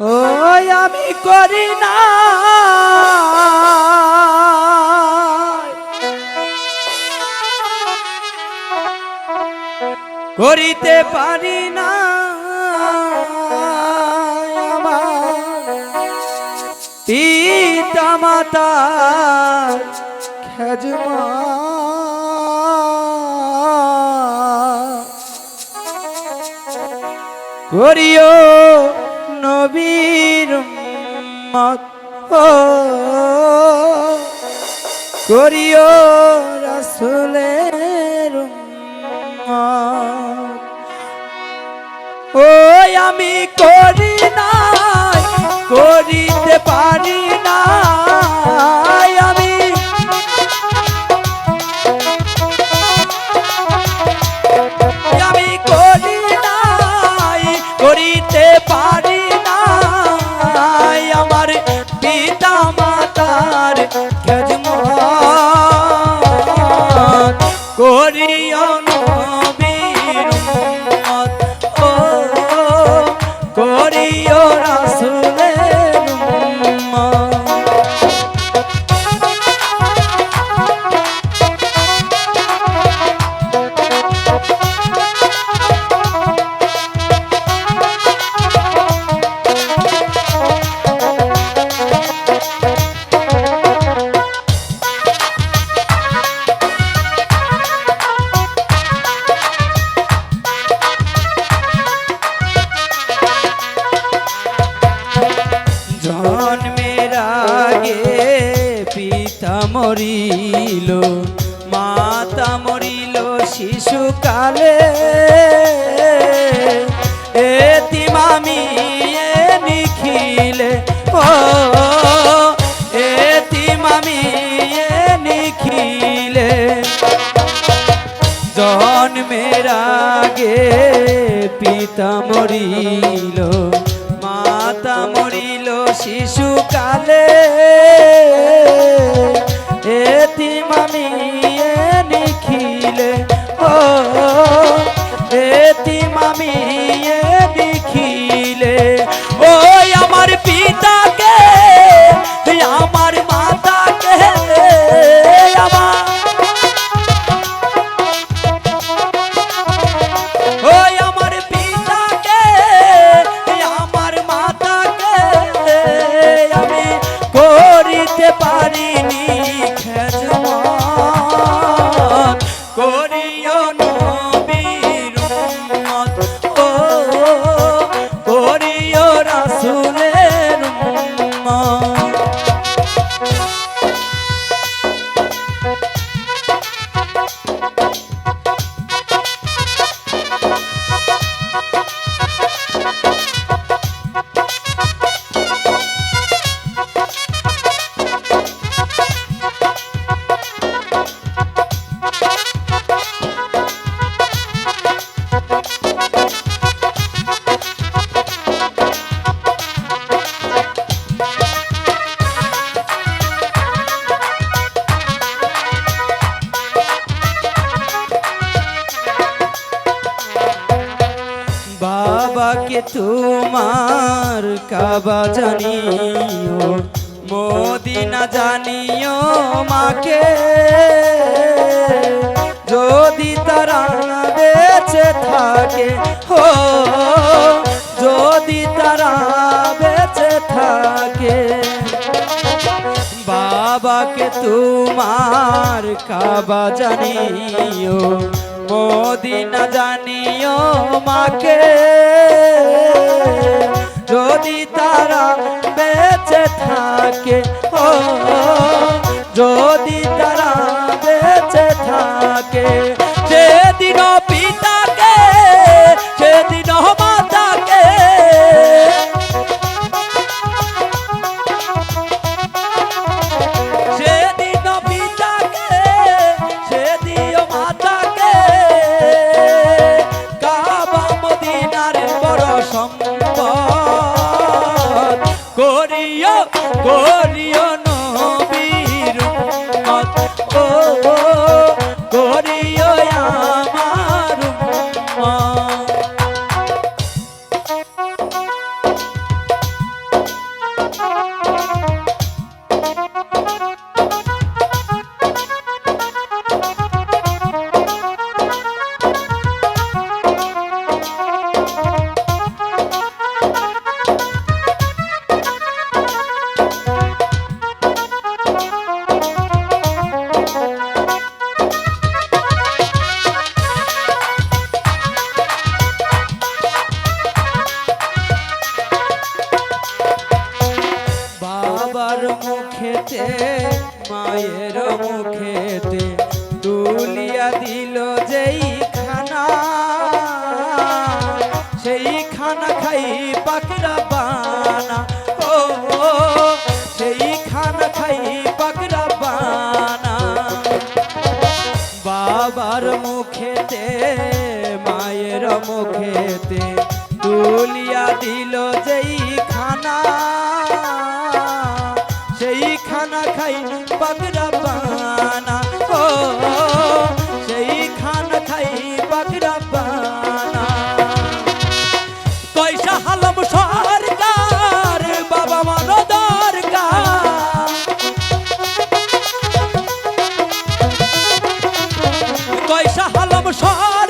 ও আমি করি না। করিতে পারি না। পিতা মাতার খেজমা। করিও নবীর মত করিও রাসুলের ও আমি করি না করিতে পারি না মরিল, মাতা মরিল শিশুকালে। এতিমামি এ নিখিলে, ও এতিমামি এ নিখিলে। জন্মের আগে পিতা মরিল, মাতা মরিল শিশুকালে। এতিমামি এ নিখিলে ও এতিমামি এ তোমার কাবা জানিও, মদিনা জানিও মাকে। যদি তারা বেঁচে থাকে, হো, যদি তারা বেঁচে থাকে, বাবাকে তোমার কাবা জানিও। মদিনা জানিও মাকে। যদি তারা বেঁচে থাকে ও যদি তারা বেঁচে থাকে করিও করিও মুখেতে তুলিয়া দিল যেই খানা সেই খানা খাই পাগড়া পানা ও সেই খানা খাই পাগড়া পানা কয়সা হালম সরকার, বাবা মা দরকার। কয়সা হালম সর